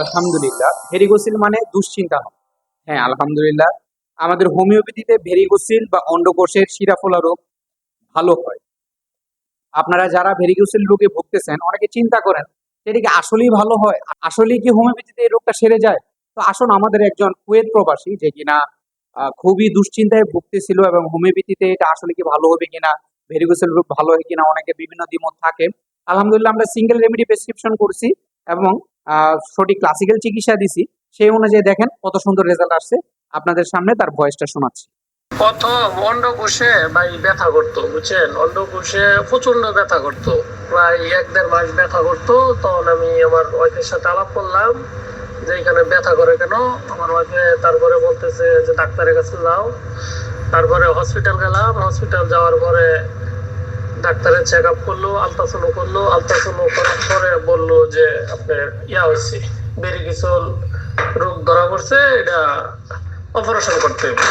আলহামদুলিল্লাহ ভেরিগোসিল মানে দুশ্চিন্তা নয়। হ্যাঁ আলহামদুলিল্লাহ, আমাদের হোমিওপ্যাথিতে ভেরিগোসিল বা অন্ডকোষের শিরাফোলা রোগ ভালো হয়। আপনারা যারা ভেরিগোসিল রোগে ভুগতেছেন, অনেকে চিন্তা করেন যে এটা কি আসলেই ভালো হয়? আসলেই কি হোমিওপ্যাথিতে এই রোগটা সেরে যায়? তো আসুন আমাদের একজন কুয়েত প্রবাসী যে কিনা খুবই দুশ্চিন্তায় ভুগতেছিল এবং হোমিওপ্যাথিতে এটা আসলে কি ভালো হবে কিনা ভেরিগোসিল রোগ ভালো হয় কিনা, অনেকে বিভিন্ন দ্বিমত থাকে। আলহামদুলিল্লাহ, আমরা সিঙ্গেল রেমেডি প্রেসক্রিপশন করছি এবং সঠিক ক্লাসিক্যাল চিকিৎসা দিছি। সেই অনুযায়ী দেখেন কত সুন্দর রেজাল্ট আসছে। আপনাদের সামনে তার ভয়েসটা শোনাচ্ছি। প্রথম অন্ডকোষে ভাই ব্যথা করতো, বুঝছেন? অন্ডকোষে প্রচণ্ড ব্যথা করতো। প্রায় এক দেড় মাস ব্যথা করতো। তখন আমি আমার ওয়াইফের সাথে আলাপ করলাম, যে এখানে ব্যথা করে কেন? আমার ওয়াইফে তারপরে বলতেছে যে, ডাক্তারের কাছে যাও। তারপরে হসপিটাল গেলাম। হসপিটাল যাওয়ার পরে ডাক্তারের চেক আপ করল আলট্রাসাউন্ড করল আলট্রাসাউন্ড করার পরে বলল যে, আপনার ইয়া হয়েছে বেরিকিসল রোগ ধরা পড়ছে, এটা অপারেশন করতে হবে।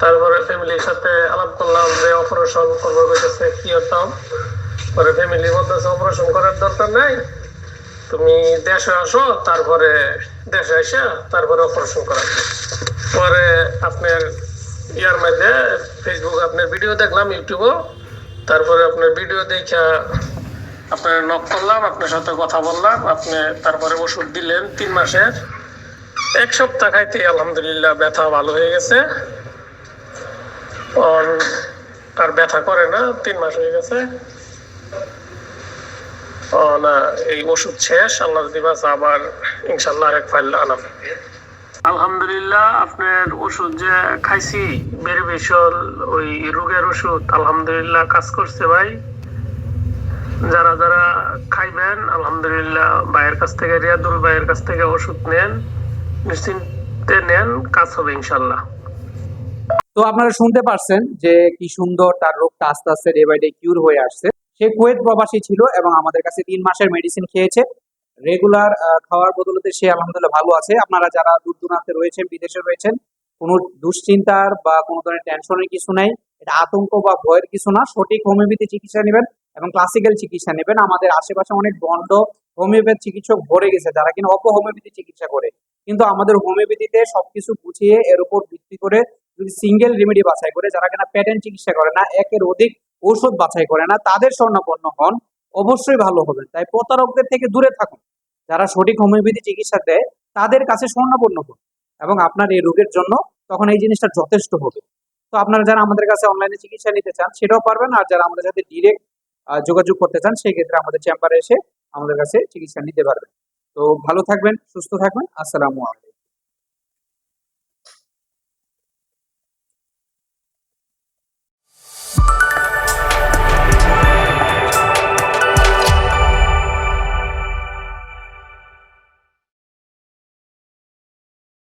তারপরে ফ্যামিলির সাথে আলাপ করলাম যে অপারেশন করব কইতেছে, কি হতাম পরে ফ্যামিলি বলতেছে অপারেশন করার দরকার নাই, তুমি দেশে আসো, তারপরে দেশে এসে তারপরে অপারেশন করা। পরে আপনার ইয়ার মধ্যে ফেসবুক আপনার ভিডিও দেখলাম ইউটিউবও তারপরে আপনার ভিডিও দেখা আপনার নক করলাম, আপনার সাথে কথা বললাম, আপনি তারপরে ওষুধ দিলেন তিন মাসের। এক সপ্তাহ খাইতে আলহামদুলিল্লাহ ব্যথা ভালো হয়ে গেছে। আর ব্যথা করে না, তিন মাস হয়ে গেছে। ও না, এই ওষুধ শেষ, আল্লাহ দিবাস আবার ইনশাল্লাহ আরেক ফাইল আনাম আলহামদুলিল্লাহ, আপনার ওষুধ যে খাইছি বেরিবেশল ওই রোগের ওষুধ, আলহামদুলিল্লাহ কাজ করছে ভাই। যারা যারা খাইবেন, আলহামদুলিল্লাহ ভাইয়ের কাছ থেকে, রিয়াদুল ভাইয়ের কাছ থেকে ওষুধ নেন, নিশ্চিন্তে নেন, কাজ হবে ইনশাল্লাহ তো আপনারা শুনতে পারছেন যে কি সুন্দর তার রোগটা আস্তে আস্তে ডে বাই ডে কিউর হয়ে আসছে। সে কুয়েত প্রবাসী ছিল এবং আমাদের কাছে তিন মাসের মেডিসিন খেয়েছে। রেগুলার খাওয়ার বদলতে সে আলহামদুলিল্লাহ ভালো আছে। আপনারা যারা দূর দূরান্তে রয়েছেন, বিদেশে রয়েছেন, কোনো দুশ্চিন্তার বা কোনো ধরনের টেনশনের কিছু নেই। এটা আতঙ্ক বা ভয়ের কিছু না। সঠিক হোমিওপ্যাথি চিকিৎসা নেবেন এবং ক্লাসিক্যাল চিকিৎসা নেবেন। আমাদের আশেপাশে অনেক বন্ড হোমিওপ্যাথি চিকিৎসক ভরে গেছে, যারা কিনা অপ হোমিওপ্যাথি চিকিৎসা করে। কিন্তু আমাদের হোমিওপ্যাথিতে সবকিছু গুছিয়ে এর উপর ভিত্তি করে যদি সিঙ্গেল রেমেডি বাছাই করে, যারা কিনা প্যাটার্ন চিকিৎসা করে না, একের অধিক ঔষধ বাছাই করে না, তাদের স্বর্ণপন্ন হন। অবশ্যই ভালো হবেন তাই প্রতারকদের থেকে দূরে থাকুন। যারা সঠিক হোমিওপ্যাথি চিকিৎসা দেয়, তাদের কাছে স্বর্ণাপন্ন হন এবং আপনার এই রোগের জন্য তখন এই জিনিসটা যথেষ্ট হবে। তো আপনারা যারা আমাদের কাছে অনলাইনে চিকিৎসা নিতে চান, সেটাও পারবেন। আর যারা আমাদের সাথে ডিরেক্ট যোগাযোগ করতে চান সেই ক্ষেত্রে আমাদের চেম্বারে এসে আমাদের কাছে চিকিৎসা নিতে পারবেন। তো ভালো থাকবেন, সুস্থ থাকবেন। আসসালামু আলাইকুম।